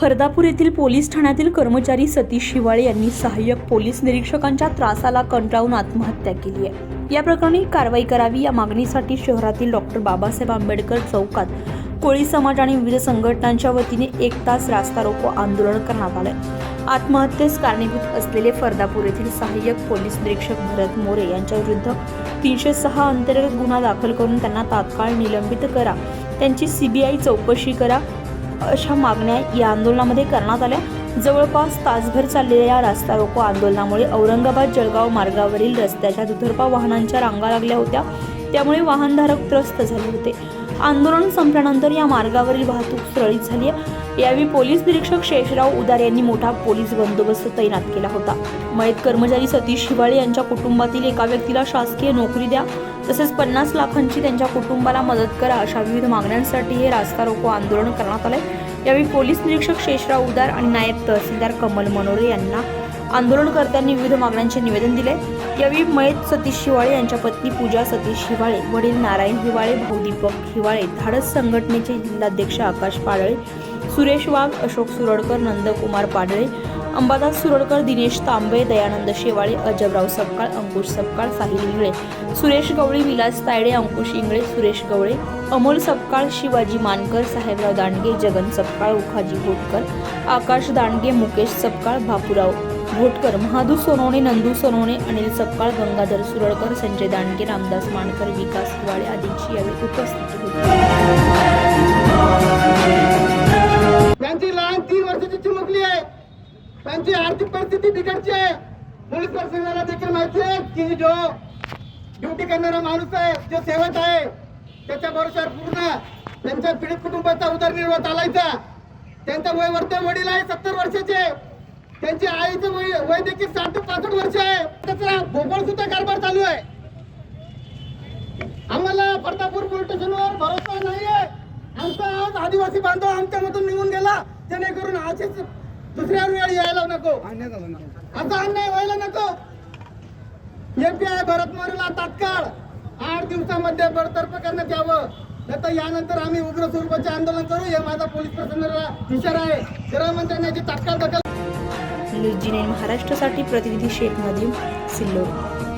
फरदापूर येथील पोलीस ठाण्यातील कर्मचारी सतीश शिवाळे यांनी सहाय्यक पोलीस निरीक्षकांच्या त्रासाला कंटाळून आत्महत्या केली आहे. या प्रकरणी कारवाई करावी या मागणीसाठी शहरातील डॉक्टर बाबासाहेब आंबेडकर चौकात कोळी समाज आणि विविध संघटनांच्या वतीने एक तास रास्ता रोको आंदोलन करण्यात आलंय. आत्महत्येस कारणीभूत असलेले फरदापूर येथील सहाय्यक पोलीस निरीक्षक भरत मोरे यांच्या विरुद्ध तीनशे सहा अंतर्गत गुन्हा दाखल करून त्यांना तात्काळ निलंबित करा. त्यांची सीबीआय चौकशी करा. अशा मागण्या या आंदोलनामध्ये करण्यात आल्या. जवळपास तासभर चाललेल्या या रास्ता रोको आंदोलनामुळे औरंगाबाद जळगाव मार्गावरील रस्त्याच्या दुतर्फा वाहनांच्या रांगा लागल्या होत्या. त्यामुळे वाहनधारक त्रस्त झाले होते. आंदोलन संपल्यानंतर या मार्गावरील वाहतूक सुरळीत झाली आहे. यावेळी पोलीस निरीक्षक शेषराव उदार यांनी मोठा पोलीस बंदोबस्त तैनात केला होता. मयत कर्मचारी सतीश शिवाळे यांच्या कुटुंबातील एका व्यक्तीला शासकीय नोकरी द्या तसेच पन्नास लाखांची त्यांच्या कुटुंबाला मदत करा अशा विविध मागण्यांसाठी हे रास्ता रोको आंदोलन करण्यात आले यावेळी पोलीस निरीक्षक शेषराव उदार आणि नायब तहसीलदार कमल मनोरे यांना आंदोलनकर्त्यांनी विविध मागण्यांचे निवेदन दिले. यावेळी मयत सतीश शिवाळे यांच्या पत्नी पूजा सतीश हिवाळे वडील नारायण हिवाळे भाऊ दीपक हिवाळे धाडस संघटनेचे जिल्हाध्यक्ष आकाश पाडळे सुरेश वाघ अशोक सुरडकर नंदकुमार पाडळे अंबादास सुरडकर दिनेश तांबे दयानंद शेवाळे अजबराव सपकाळ अंकुश सपकाळ साहिल इंगळे सुरेश गवळी विलास तायडे अंकुश इंगळे सुरेश गवळे अमोल सपकाळ शिवाजी मानकर साहेबराव दांडगे जगन सपकाळ उखाजी घोटकर आकाश दांडगे मुकेश सपकाळ बापूराव घोटकर महादू सोनवणे नंदू सोनवणे अनिल सपकाळ गंगाधर सुरळकर संजय दांडगे रामदास माणकर विकास हिवाळे आदींची यावेळी उपस्थित होती. त्यांची लहान तीन वर्षाची चिमुकली आहे. त्यांची आर्थिक परिस्थिती बिघडची आहे. पोलीस प्रशासनाला देखील माहिती आहे की जो ड्युटी करणारा माणूस आहे जो सेवक आहे त्याच्या भरोशावर पूर्ण त्यांच्या पीडित कुटुंबाचा उदरनिर्वाह चालायचा. त्यांचा वय वर्ते वडील आहे सत्तर वर्षाचे. त्यांची आईचं वय वय देखील साठ ते पासष्ट वर्ष आहे. त्याचा भोपळ सुद्धा कारभार चालू आहे. आम्हाला फरदापूर पोलीस स्टेशनवर भरोसा नाहीये. आमचा आज आदिवासी बांधव आमच्यामधून निघून गेला. जेणेकरून अशीच दुसऱ्या वेळी यायला नको. असा अन्याय व्हायला नको. एपीआय भरत मोरेला तात्काळ. आठ दिवसामध्ये बडतर्फ करण्यात यावं. नाही तर यानंतर आम्ही उग्र स्वरूपाचे आंदोलन करू. हे माझा पोलीस प्रशासनाला इशारा आहे. गृहमंत्र्यांनी याची तात्काळ दखल न्यूज जी महाराष्ट्रासाठी प्रतिनिधी शेख नदीम सिल्लोड.